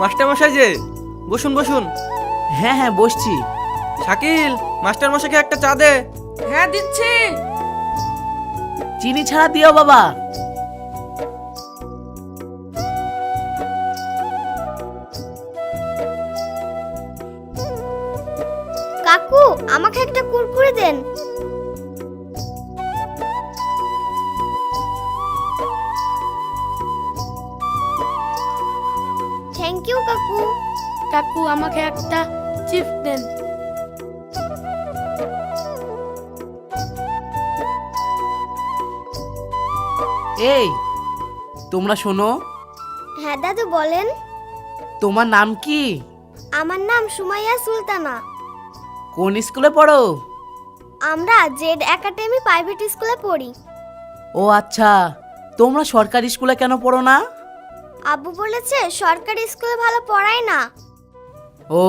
Master মশাই যে বসুন বসুন। হ্যাঁ হ্যাঁ বসছি। শাকিল মাস্টার মশাইকে একটা চা দে। হ্যাঁ দিচ্ছি। চিনি ছাড়া দিও বাবা। এই তোমরা শোনো। হ্যাঁ দাদু বলেন। তোমার নাম কি? আমার নাম সুমাইয়া সুলতানা। কোন স্কুলে পড়ো? আমরা জেড একাডেমি প্রাইভেট স্কুলে পড়ি। ও আচ্ছা তোমরা সরকারি স্কুলে কেন পড়ো না? আব্বু বলেছে সরকারি স্কুলে ভালো পড়ায় না। ও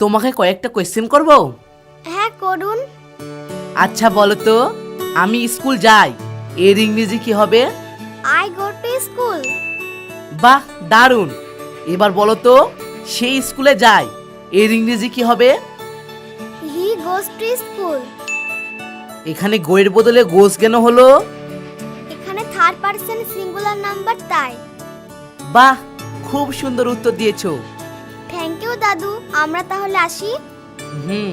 তোমাকে কয়েকটা কোয়েশ্চেন করব? হ্যাঁ করুন। আচ্ছা বলো তো আমি স্কুল যাই। এর ইংরেজি কি হবে? আই গো টু স্কুল বাহ দারুণ। এবার বলো তো সেই স্কুলে যায় এর ইংরেজি কি হবে? হি গোস টু স্কুল এখানে গোয়ের বদলে গোস কেন হলো? এখানে থার্ড পারসন সিঙ্গুলার নাম্বার তাই। বাহ খুব সুন্দর উত্তর দিয়েছ। থ্যাংক ইউ দাদু। আমরা তাহলে আসি। হুম।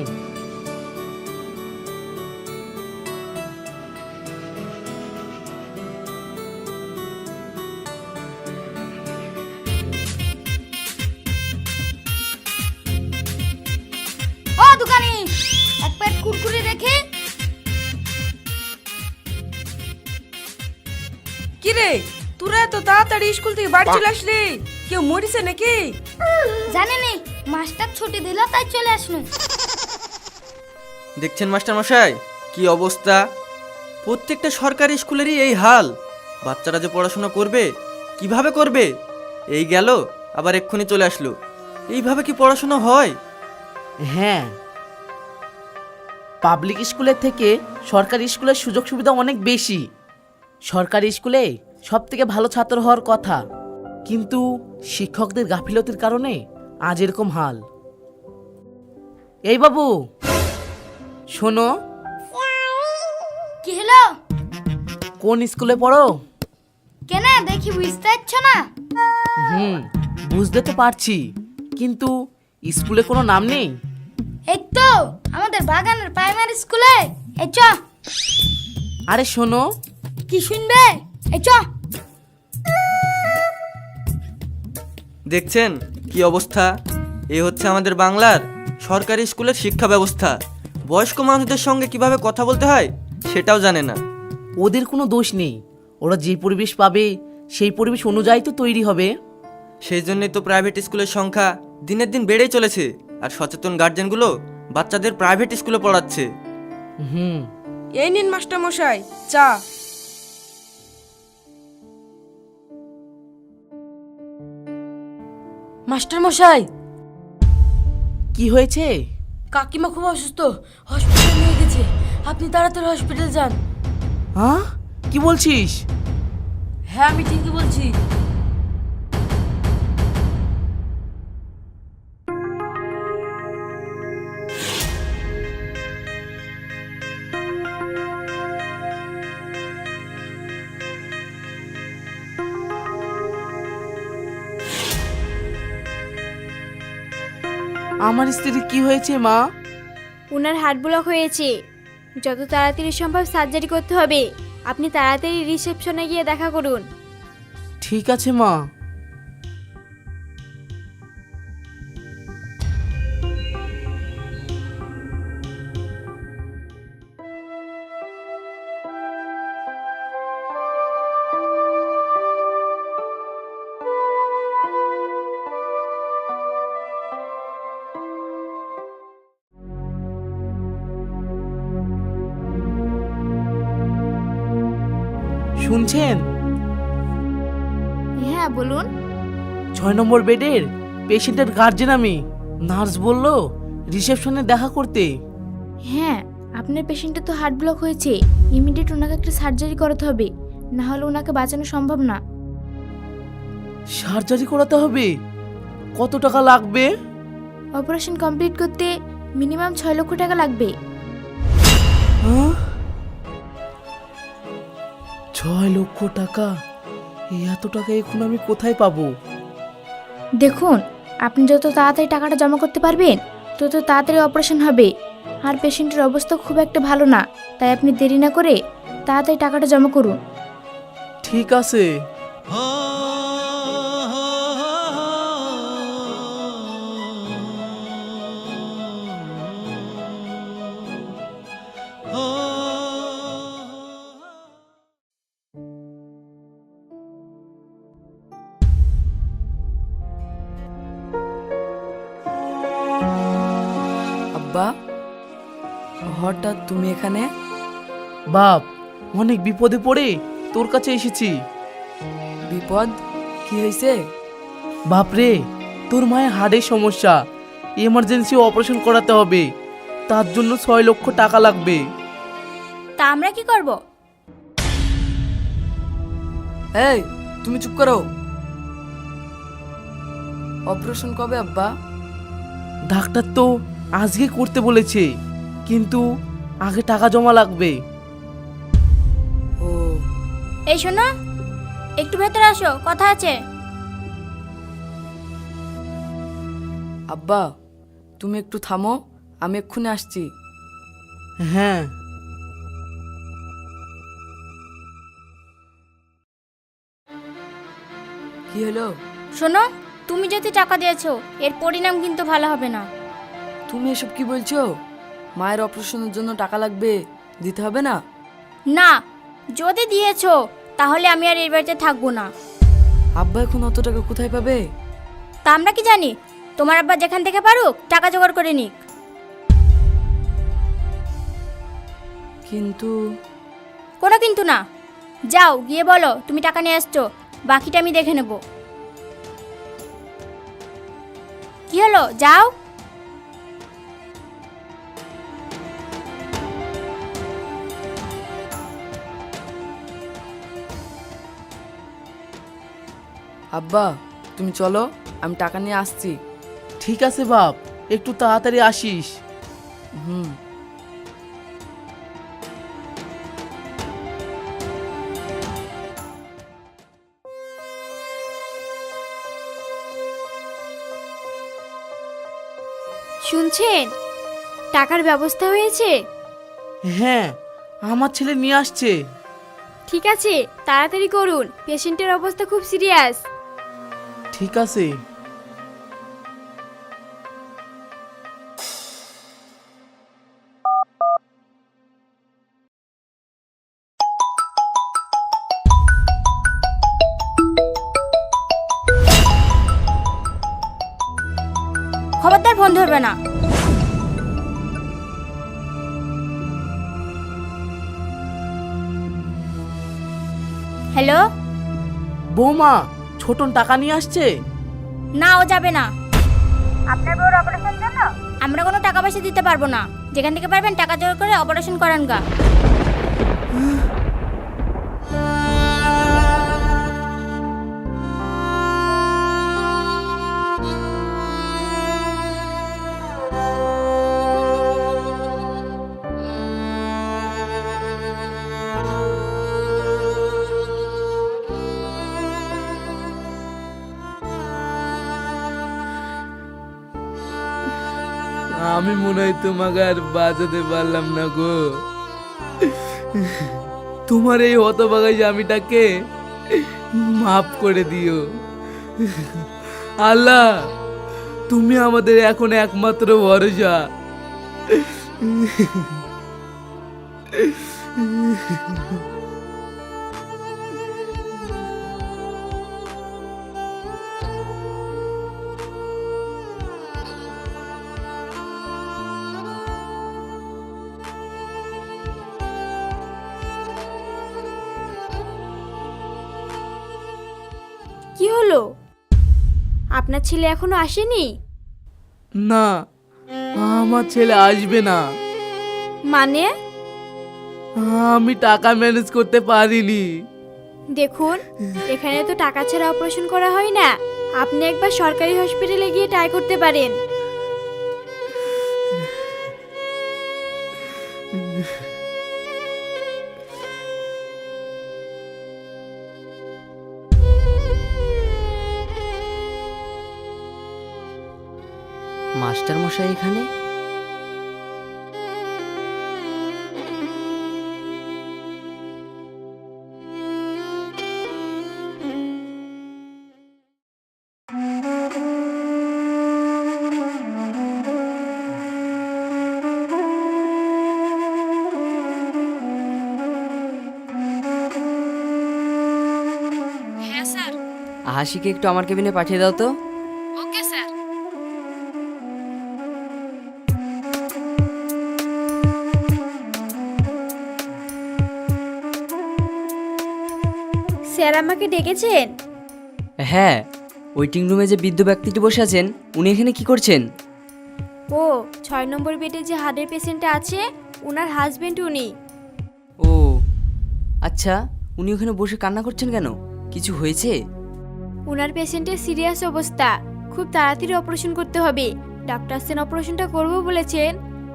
এত তাড়াতাড়ি স্কুল থেকে বাড়ি চলে আসলি? কেউ মরিছে নাকি? জানেনি মাস্টার ছুটি দিল তাই চলে আসনু। দেখছেন মাস্টার মশাই? কি অবস্থা? প্রত্যেকটা সরকারি স্কুলেরই এই হাল। বাচ্চারা যে পড়াশোনা করবে কীভাবে করবে? এই গেল আবার এক্ষুনি চলে আসলো। এইভাবে কি পড়াশোনা হয়? হ্যাঁ। পাবলিক স্কুলের থেকে সরকারি স্কুলের সুযোগ সুবিধা অনেক বেশি। সরকারি স্কুলে সব থেকে ভালো ছাত্র হওয়ার কথা। কিন্তু শিক্ষকদের গাফিলতির কারণে আজ এরকম হাল। এই বাবু শোনো। কি হলো? কোন স্কুলে পড়ো? কেন দেখি বুঝতে পারছ না? হুম বুঝতে তো পারছি। কিন্তু স্কুলে কোনো নাম নেই? এই তো আমাদের বাগানের প্রাইমারি স্কুলে এই চ। আরে শোনো। কি শুনবে? এই চ দেখছেন কি অবস্থা? এ হচ্ছে আমাদের বাংলার সরকারি স্কুলের শিক্ষা ব্যবস্থা। বয়স্ক মানুষদের সঙ্গে কীভাবে কথা বলতে হয় সেটাও জানে না। ওদের কোনো দোষ নেই। ওরা যে পরিবেশ পাবে সেই পরিবেশ অনুযায়ী তো তৈরি হবে। সেই জন্যই তো প্রাইভেট স্কুলের সংখ্যা দিনের দিন বেড়েই চলেছে আর সচেতন গার্জেনগুলো বাচ্চাদের প্রাইভেট স্কুলে পড়াচ্ছে। হুম। এই নিন মাস্টার মশাই চা। মাস্টার মশাই কি হয়েছে? কাকিমা খুব অসুস্থ হসপিটালে নিয়ে গেছে। আপনি তাড়াতাড়ি হসপিটাল যান। হ্যাঁ? কি বলছিস? হ্যাঁ আমি ঠিকই বলছি। আমার স্ত্রী কি হয়েছে মা? ওনার হার্ট ব্লক হয়েছে। যত তাড়াতাড়ি সম্ভব সার্জারি করতে হবে। আপনি তাড়াতাড়ি রিসেপশনে গিয়ে দেখা করুন। ঠিক আছে মা। নম্বর বেডের পেশেন্টের গার্জেন আমি। নার্স বলল রিসেপশনে দেখা করতে। হ্যাঁ আপনার পেশেন্টের তো হার্ট ব্লক হয়েছে। ইমিডিয়েট ওনাকে একটা সার্জারি করাতে হবে। না হলে ওনাকে বাঁচানো সম্ভব না। সার্জারি করাতে হবে? কত টাকা লাগবে? অপারেশন কমপ্লিট করতে মিনিমাম ছয় লক্ষ টাকা লাগবে। হ্যাঁ? ছয় লক্ষ টাকা? এত টাকা এখন আমি কোথায় পাবো? দেখুন আপনি যত তাড়াতাড়ি টাকাটা জমা করতে পারবেন তত তাড়াতাড়ি অপারেশন হবে। আর পেশেন্টের অবস্থা খুব একটা ভালো না তাই আপনি দেরি না করে তাড়াতাড়ি টাকাটা জমা করুন। ঠিক আছে। হঠাৎ তুমি এখানে? বাপ অনেক বিপদে পড়ে তোর কাছে এসেছি। বিপদ? কি হয়েছে? বাপরে তোর মায়ের হার্টের সমস্যা। এমার্জেন্সি অপারেশন করাতে হবে। তার জন্য ছয় লক্ষ টাকা লাগবে। তা আমরা কি করব? এই তুমি চুপ করো। অপারেশন কবে আব্বা? ডাক্তার তো আজকে করতে বলেছে। কিন্তু আগে টাকা জমা লাগবে। ও। এই শোনো একটু ভেতরে আসো কথা আছে। আব্বা তুমি একটু থামো আমি এক্ষুনি আসছি। হ্যাঁ। কি হলো? শোনো তুমি যদি টাকা দিয়েছ এর পরিণাম কিন্তু ভালো হবে না। তুমি এসব কি বলছো? মায়ের অপারেশনের জন্য টাকা লাগবে? দিতে হবে না? না যদি দিয়েছ তাহলে আমি আর এই বাড়িতে থাকব না। আব্বা এখন অত টাকা কোথায় পাবে? তা আমরা কি জানি? তোমার আব্বা যেখান থেকে পারুক টাকা জোগাড় করে নিক। কিন্তু কোনো কিন্তু না। যাও গিয়ে বলো তুমি টাকা নিয়ে আসছো বাকিটা আমি দেখে নেব। কি হলো যাও। আব্বা তুমি চলো আমি টাকা নিয়ে আসছি। ঠিক আছে বাপ একটু তাড়াতাড়ি আসিস। হুম। শুনছেন? টাকার ব্যবস্থা হয়েছে? হ্যাঁ আমার ছেলে নিয়ে আসছে। ঠিক আছে তাড়াতাড়ি করুন পেশেন্টের অবস্থা খুব সিরিয়াস। ঠিক আছে। খবরদার ফোন ধরবে না। হ্যালো? বৌমা ছোটন টাকা নিয়ে আসছে? না, ও যাবে না। আপনার বউর অপারেশন জন্য আমরা কোনো টাকা পয়সা দিতে পারব না। যেখান থেকে পারবেন, টাকা জোগাড় করে অপারেশন করান গা। তোমাকে আর বাঁচাতে পারলাম না গো। তোমার এই হতভাগা স্বামীটাকে মাফ করে দিও। আল্লাহ, তুমি আমাদের এখন একমাত্র ভরসা। ছেলে এখনও আসেনি? না আমার ছেলে আসবে না। মানে? আমি টাকা ম্যানেজ করতে পারিনি। দেখুন এখানে তো টাকা ছাড়া অপারেশন করা হয় না। আপনি একবার সরকারি হসপিটালে গিয়ে ট্রাই করতে পারেন। মশাই এখানে। হ্যাঁ স্যার। হাসিকে একটু আমার কেবিনে পাঠিয়ে দাও তো। আমাকে ডেকেছেন? হ্যাঁ ওয়েটিং রুমে যে বৃদ্ধ ব্যক্তিটি বসে আছেন উনি এখানে কি করছেন? ও ছয় নম্বর বেডে যে হার্টের পেশেন্টটা আছে ওনার হাজবেন্ড উনি। ও আচ্ছা উনি ওখানে বসে কান্না করছেন কেন? কিছু হয়েছে? ওনার পেশেন্টের সিরিয়াস অবস্থা। খুব তাড়াতাড়ি অপারেশন করতে হবে। ডাক্তার সেন অপারেশনটা করব বলেছেন।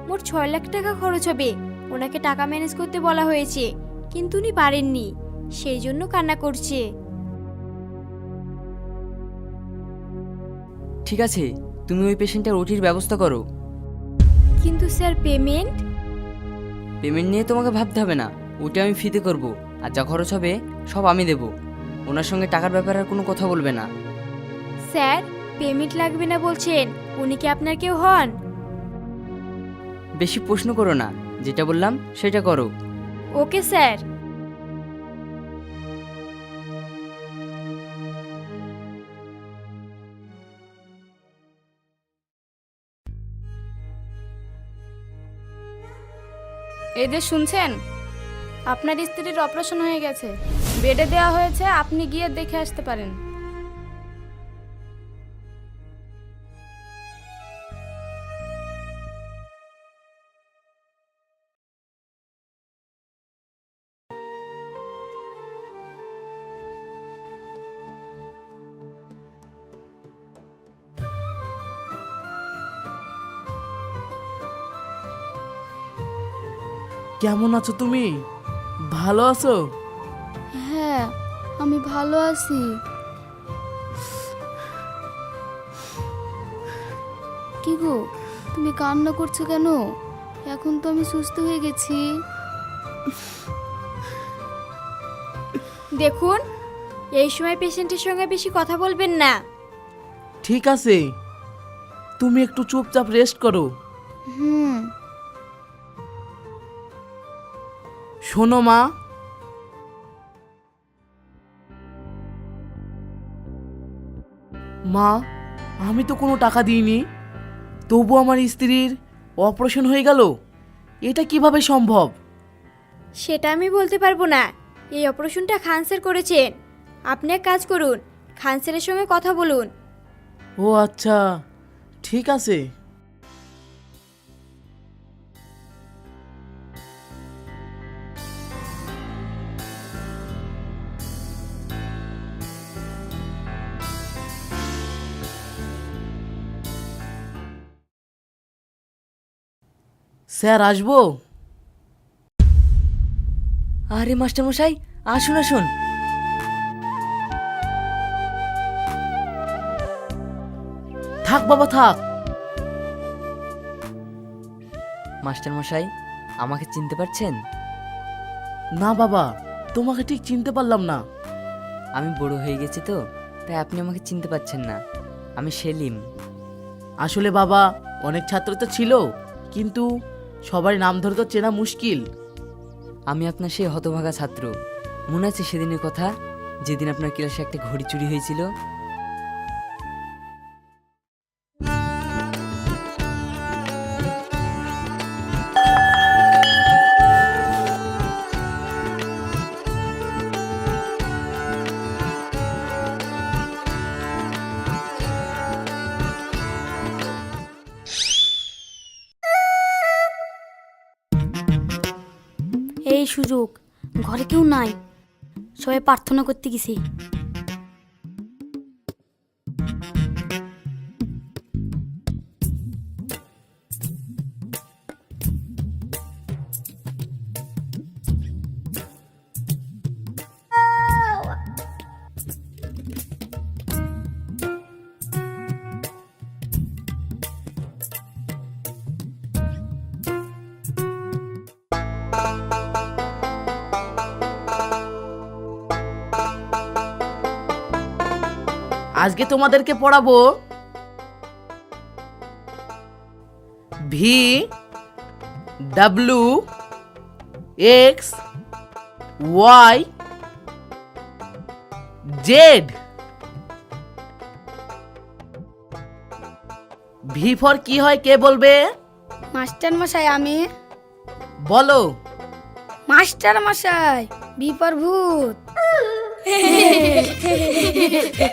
মোট ছয় লাখ টাকা খরচ হবে। ওনাকে টাকা ম্যানেজ করতে বলা হয়েছে। কিন্তু উনি পারেননি। সেই জন্য কান্না করছে। ঠিক আছে তুমি ওই পেশেন্টের ওটির ব্যবস্থা করো। কিন্তু স্যার পেমেন্ট পেমেন্ট নিয়ে তোমাকে ভাবতে হবে না ওটা আমি ফ্রিতে করব। আর যা খরচ হবে সব আমি দেব। ওনার সঙ্গে টাকার ব্যাপারে আর কোনো কথা বলবে না। স্যার পেমেন্ট লাগবে না বলছেন উনি কি আপনার কেউ হন? বেশি প্রশ্ন করো না যেটা বললাম সেটা করো। Okay sir. এই যে শুনছেন, আপনার স্ত্রীর অপারেশন হয়ে গেছে। বেডে দেওয়া হয়েছে, আপনি গিয়ে দেখে আসতে পারেন। কেমন আছো তুমি? ভালো আছো? হ্যাঁ আমি ভালো আছি। কি গো তুমি কান্না করছ কেন? এখন তো আমি সুস্থ হয়ে গেছি। দেখুন এই সময় পেশেন্টের সঙ্গে বেশি কথা বলবেন না। ঠিক আছে। তুমি একটু চুপচাপ রেস্ট করো। হুম। শোনো মা। মা আমি তো কোনো টাকা দিইনি। তবু আমার স্ত্রীর অপারেশন হয়ে গেল? এটা কীভাবে সম্ভব? সেটা আমি বলতে পারব না। এই অপারেশনটা খান স্যার করেছেন। আপনি এক কাজ করুন খান স্যারের সঙ্গে কথা বলুন। ও আচ্ছা ঠিক আছে। স্যার, আসব? আরে মাস্টার মশাই আসুন আসুন। থাক, বাবা, থাক। মাস্টার মশাই আমাকে চিনতে পারছেন? না, বাবা, তোমাকে ঠিক চিনতে পারলাম না। আমি বড় হয়ে গেছি তো, তাই আপনি আমাকে চিনতে পারছেন না। আমি সেলিম। আসলে, বাবা, অনেক ছাত্র তো ছিল, কিন্তু সবার নাম ধরে তো চেনা মুশকিল। আমি আপনার সেই হতভাগা ছাত্র। মনে আছে সেদিনের কথা? যেদিন আপনার ক্লাসে একটা ঘড়ি চুরি হয়েছিল? কেউ নাই। সবাই প্রার্থনা করতে গেছে। আজকে তোমাদেরকে পড়াবো V W X Y Z. V for কি হয় কে বলবে? মাস্টার মশাই আমি। বলো। মাস্টার মশাই বিপর ভূত।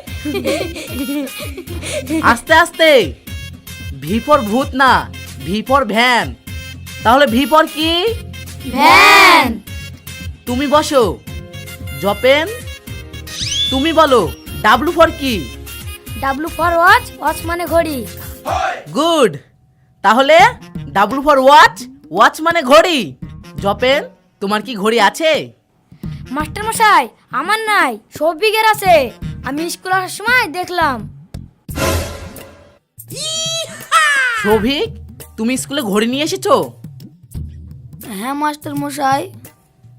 আস্তে আস্তে। ভি ফর ভূত না ভি ফর ভ্যান। তাহলে ভি ফর কি? ভ্যান। তুমি বসো। জপেন। তুমি বলো ডাব্লু ফর কি? ডাব্লু ফর ওয়াচ ওয়াচ মানে ঘড়ি। গুড তাহলে ডাব্লু ফর ওয়াচ ওয়াচ মানে ঘড়ি। জপেন তোমার কি ঘড়ি আছে? মাস্টার মশাই আমার নাই সব বিঘের আছে। আমি স্কুল আসার সময় দেখলাম। সৌভিক তুমি স্কুলে ঘড়ি নিয়ে এসেছ? হ্যাঁ মাস্টার মশাই।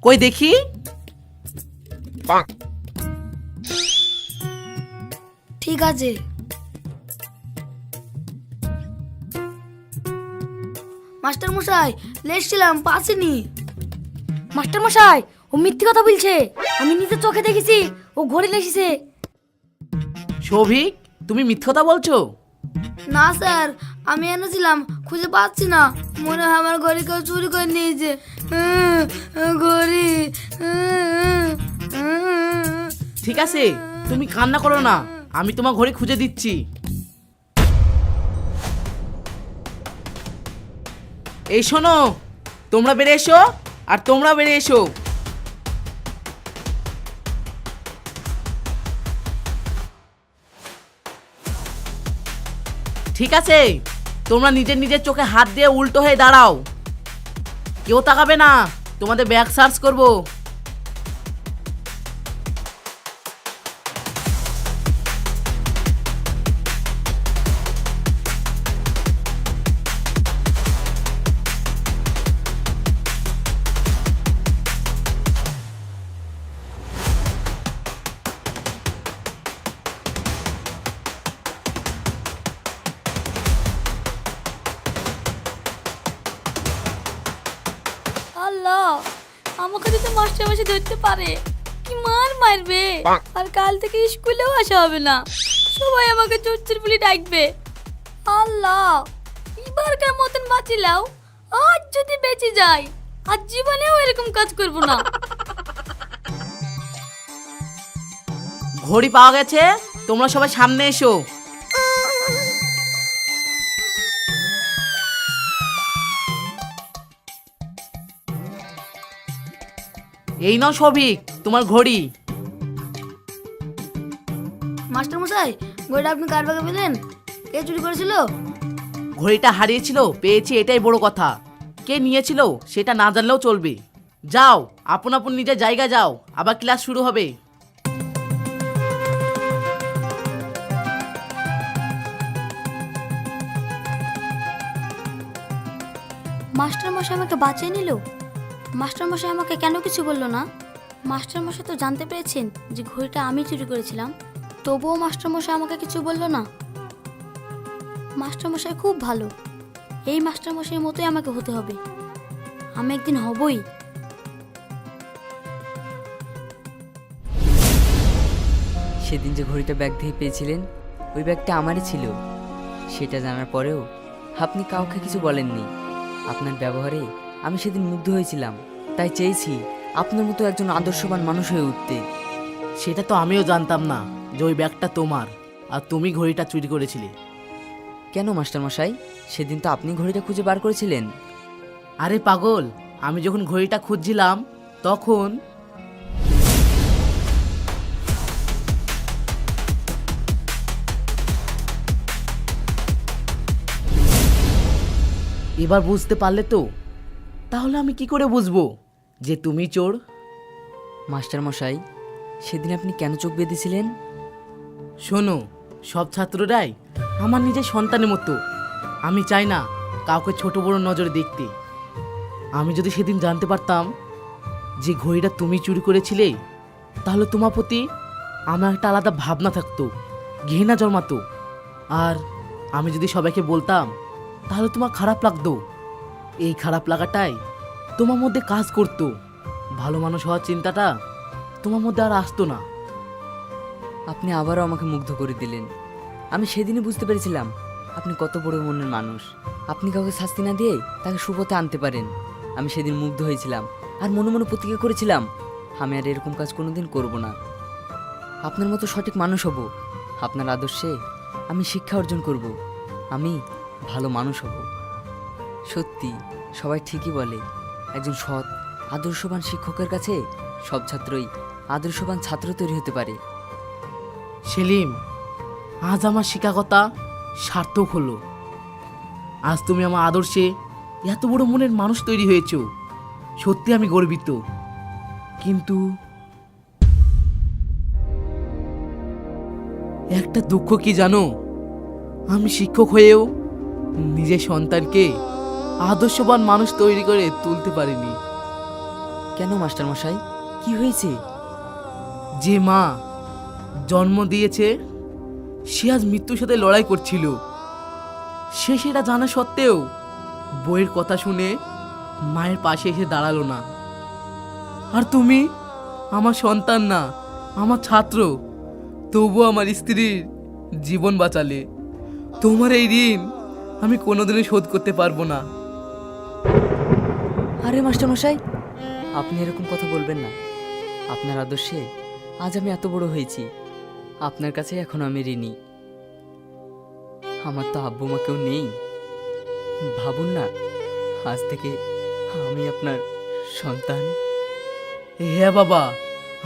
কই দেখি? ঠিক আছে। মাস্টার মশাই লেসছিলাম পাসিনি মাস্টার মশাই ও মিথ্যে কথা বলছে। আমি নিজের চোখে দেখেছি ও ঘড়ি লেসেছে সৌভিক তুমি মিথ্যে কথা বলছো? না স্যার আমি এনেছিলাম খুঁজে পাচ্ছি না। মনে হয় আমার ঘড়ি কেউ চুরি করে নিয়েছে। ঘড়ি। ঠিক আছে তুমি কান্না করো না আমি তোমার ঘড়ি খুঁজে দিচ্ছি। এই শোনো তোমরা বেড়ে এসো আর তোমরা বেড়ে এসো। ঠিক আছে? তোমরা নিজের নিজের চোখে হাত দিয়ে উল্টো হয়ে দাঁড়াও। কেউ তাকাবে না। তোমাদের ব্যাগ সার্চ করব। মাসে ধরতে পারে। কি মার মারবে? আর কাল থেকে স্কুলেও আসা হবে না। সবাই আমাকে চুরচুর বলে ডাকবে। আল্লাহ এবারকার মতন বাঁচিলাও? আজ যদি বেঁচে যাই আর জীবনেও এরকম কাজ করব না। ঘড়ি পাওয়া গেছে তোমরা সবাই সামনে এসো। এই নাও সবিক তোমার ঘড়ি। মাস্টার মশাই ঘড়িটা আপনি কার বাগে পেলেন? কে চুরি করেছিল? ঘড়িটা হারিয়েছিল পেয়েছি এটাই বড় কথা। কে নিয়েছিল সেটা না জানলেও চলবে। যাও আপন আপন নিজের জায়গা যাও আবার ক্লাস শুরু হবে। মাস্টার মশাই আমাকে বাঁচিয়ে নিল? মাস্টার মশাই আমাকে কেন কিছু বলল না? মাস্টারমশাই তো জানতে পেরেছেন যে ঘড়িটা আমি চুরি করেছিলাম। তবুও মাস্টারমশাই আমাকে কিছু বলল না? মাস্টারমশাই খুব ভালো। এই মাস্টার মশাইয়ের মতোই আমাকে হতে হবে। আমি একদিন হবই। সেদিন যে ঘড়িটা ব্যাগ থেকে পেয়েছিলেন, ওই ব্যাগটা আমারই ছিল। সেটা জানার পরেও আপনি কাউকে কিছু বলেননি। আপনার ব্যবহারে আমি সেদিন মুগ্ধ হয়েছিলাম। তাই চেয়েছি আপনার মতো একজন আদর্শবান মানুষ হয়ে উঠতে। সেটা তো আমিও জানতাম না যে ওই ব্যাগটা তোমার আর তুমি ঘড়িটা চুরি করেছিলে। কেন মাস্টারমশাই? সেদিন তো আপনি ঘড়িটা খুঁজে বার করেছিলেন। আরে পাগল আমি যখন ঘড়িটা খুঁজছিলাম তখন এবার বুঝতে পারলে তো তাহলে আমি কি করে বুঝব? যে তুমি চোর। মাস্টারমশাই সেদিন আপনি কেন চোখ বেঁধেছিলেন শোনো সব ছাত্ররাই আমার নিজের সন্তানের মতো। আমি চাই না কাউকে ছোট বড় নজরে দেখতে। আমি যদি সেদিন জানতে পারতাম যে ঘড়িটা তুমি চুরি করেছিলে তাহলে তোমার প্রতি আমার একটা আলাদা ভাবনা থাকতো ঘৃণা জন্মাতো। আর আমি যদি সবাইকে বলতাম তাহলে তোমার খারাপ লাগতো। এই খারাপ লাগাটাই তোমার মধ্যে কাজ করতো। ভালো মানুষ হওয়ার চিন্তাটা তোমার মধ্যে আর আসতো না। আপনি আবারও আমাকে মুগ্ধ করে দিলেন। আমি সেদিনই বুঝতে পেরেছিলাম আপনি কত বড় মনের মানুষ। আপনি কাউকে শাস্তি না দিয়ে তাকে সুপথে আনতে পারেন। আমি সেদিন মুগ্ধ হয়েছিলাম আর মনে মনে প্রতিজ্ঞা করেছিলাম, আমি আর এরকম কাজ কোনোদিন করব না। আপনার মতো সঠিক মানুষ হব, আপনার আদর্শে আমি শিক্ষা অর্জন করব। আমি ভালো মানুষ হব। সত্যি, সবাই ঠিকই বলে, একজন সৎ, আদর্শবান শিক্ষকের কাছে সব ছাত্রই আদর্শবান ছাত্র তৈরি হতে পারে। সেলিম, আজ আমার শিক্ষকতা সার্থক হলো। আজ তুমি আমার আদর্শে এত বড় মনের মানুষ তৈরি হয়েছ। সত্যি আমি গর্বিত। কিন্তু একটা দুঃখ কি জানো? আমি শিক্ষক হয়েও নিজের সন্তানকে আদর্শবান মানুষ তৈরি করে তুলতে পারিনি। কেন মাস্টার মশাই? কি হয়েছে? যে মা জন্ম দিয়েছে সে আজ মৃত্যুর সাথে লড়াই করছিল। সে সেটা জানা সত্ত্বেও বইয়ের কথা শুনে মায়ের পাশে এসে দাঁড়াল না। আর তুমি আমার সন্তান না আমার ছাত্র তবু আমার স্ত্রীর জীবন বাঁচালে। তোমার এই ঋণ আমি কোনোদিনই শোধ করতে পারব না। আরে মাস্টার মশাই, আপনি এরকম কথা বলবেন না। আপনার আদর্শে আজ আমি এত বড় হয়েছি। আপনার কাছে এখন আমি ঋণী। আমার তো আব্বু মা কেউ নেই। ভাবুন না, আজ থেকে আমি আপনার সন্তান। হ্যাঁ বাবা,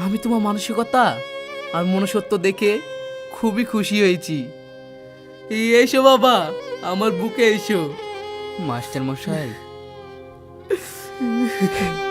আমি তোমার মানসিকতা আর মনুষ্যত্ব দেখে খুবই খুশি হয়েছি। এসো বাবা, আমার বুকে এসো। মাস্টার মশাই 嗯 哼